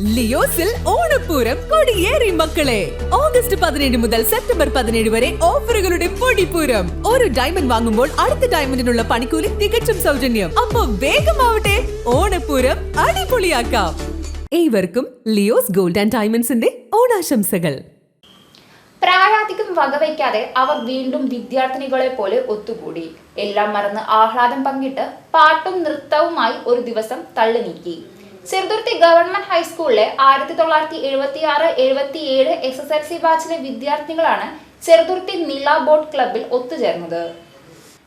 ലിയോസിൽ ഓണപ്പൂരം കൊടിയേറി മക്കളെ. ഓഗസ്റ്റ് പതിനേഴ് മുതൽ സെപ്റ്റംബർ പതിനേഴ് വരെ ഓഫറുകളുടെ പൊടിപ്പൂരം. ഒരു ഡയമണ്ട് വാങ്ങുമ്പോൾ അടുത്ത ഡയമണ്ടിനുള്ള പണിക്കൂലി തികച്ചും സൗജന്യം. അപ്പൊ വേഗമാവട്ടെ ഓണപ്പൂരം അടിപൊളിയാക്കാം. ഏവർക്കും ലിയോസ് ഗോൾഡ് ആൻഡ് ഡയമണ്ട്സിന്റെ ഓണാശംസകൾ. പ്രായാധികം വകവയ്ക്കാതെ അവർ വീണ്ടും വിദ്യാർത്ഥിനികളെ പോലെ ഒത്തുകൂടി. എല്ലാം മറന്ന് ആഹ്ലാദം പങ്കിട്ട് പാട്ടും നൃത്തവുമായി ഒരു ദിവസം തള്ളി നീക്കി ചെറുതുരുത്തി ഗവൺമെന്റ് ഹൈസ്കൂളിലെ ആയിരത്തി തൊള്ളായിരത്തി എഴുപത്തി ആറ് എഴുപത്തി ഏഴ് എസ് എസ് എൽ സി ബാച്ചിലെ വിദ്യാർത്ഥികളാണ് ചെറുതുരുത്തി നില ബോട്ട് ക്ലബിൽ ഒത്തുചേർന്നത്.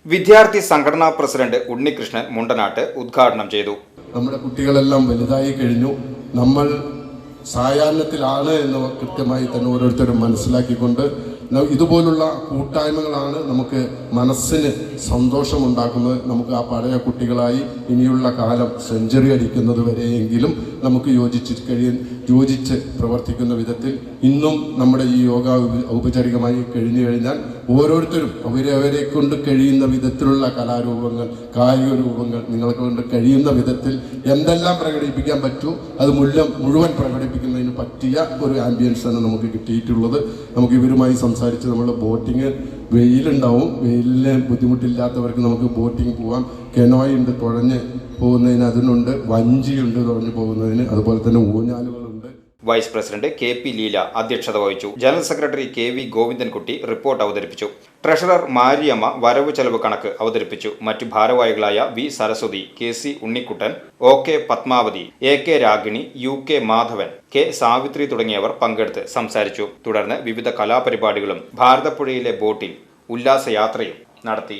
വിദ്യാർത്ഥി സംഘടനാ പ്രസിഡന്റ് ഉണ്ണികൃഷ്ണൻ മുണ്ടനാട്ട് ഉദ്ഘാടനം ചെയ്തു. നമ്മുടെ കുട്ടികളെല്ലാം വലുതായി കഴിഞ്ഞു. നമ്മൾ സായാഹ്നത്തിലാണ് എന്ന് കൃത്യമായി തന്നെ ഓരോരുത്തരും മനസ്സിലാക്കിക്കൊണ്ട് ഇതുപോലുള്ള കൂട്ടായ്മകളാണ് നമുക്ക് മനസ്സിന് സന്തോഷമുണ്ടാക്കുന്നത്. നമുക്ക് ആ പഴയ കുട്ടികളായി ഇനിയുള്ള കാലം സെഞ്ചുറി അടിക്കുന്നത് വരെയെങ്കിലും നമുക്ക് യോജിച്ച് കഴിയ യോജിച്ച് പ്രവർത്തിക്കുന്ന വിധത്തിൽ ഇന്നും നമ്മുടെ ഈ യോഗ ഔപചാരികമായി കഴിഞ്ഞു കഴിഞ്ഞാൽ ഓരോരുത്തരും അവരവരെ അവരെ കൊണ്ട് കഴിയുന്ന വിധത്തിലുള്ള കലാരൂപങ്ങൾ കായിക രൂപങ്ങൾ നിങ്ങൾക്ക് കൊണ്ട് കഴിയുന്ന വിധത്തിൽ എന്തെല്ലാം പ്രകടിപ്പിക്കാൻ പറ്റൂ അത് മുഴുവൻ മുഴുവൻ പ്രകടിപ്പിക്കുന്നതിന് പറ്റിയ ഒരു ആംബിയൻസ് ആണ് നമുക്ക് കിട്ടിയിട്ടുള്ളത്. നമുക്ക് ഇവരുമായി സംസാരിച്ച് നമ്മൾ ബോട്ടിങ് വെയിലുണ്ടാവും. വെയിലിന് ബുദ്ധിമുട്ടില്ലാത്തവർക്ക് നമുക്ക് ബോട്ടിങ് പോവാം. കെനോയുണ്ട് തുഴഞ്ഞ് പോകുന്നതിന് അതിനുണ്ട്. വഞ്ചിയുണ്ട് തുഴഞ്ഞു പോകുന്നതിന്. അതുപോലെ തന്നെ ഊഞ്ഞാലുകളുണ്ട്. Vice president K P Leela അധ്യക്ഷത വഹിച്ചു. General secretary K V Govindankutty report അവതരിപ്പിച്ചു. ട്രഷറർ മാരിയമ്മ വരവ് ചെലവ് കണക്ക് അവതരിപ്പിച്ചു. മറ്റു ഭാരവാഹികളായ V Saraswathi K C Unnikuttan O K Padmavathi A K Ragini U K Madhavan K Savithri തുടങ്ങിയവർ പങ്കെടുത്ത് സംസാരിച്ചു. തുടർന്ന് വിവിധ കലാപരിപാടികളും ഭാരതപ്പുഴയിലെ ബോട്ടിൽ ഉല്ലാസയാത്രയും നടത്തി.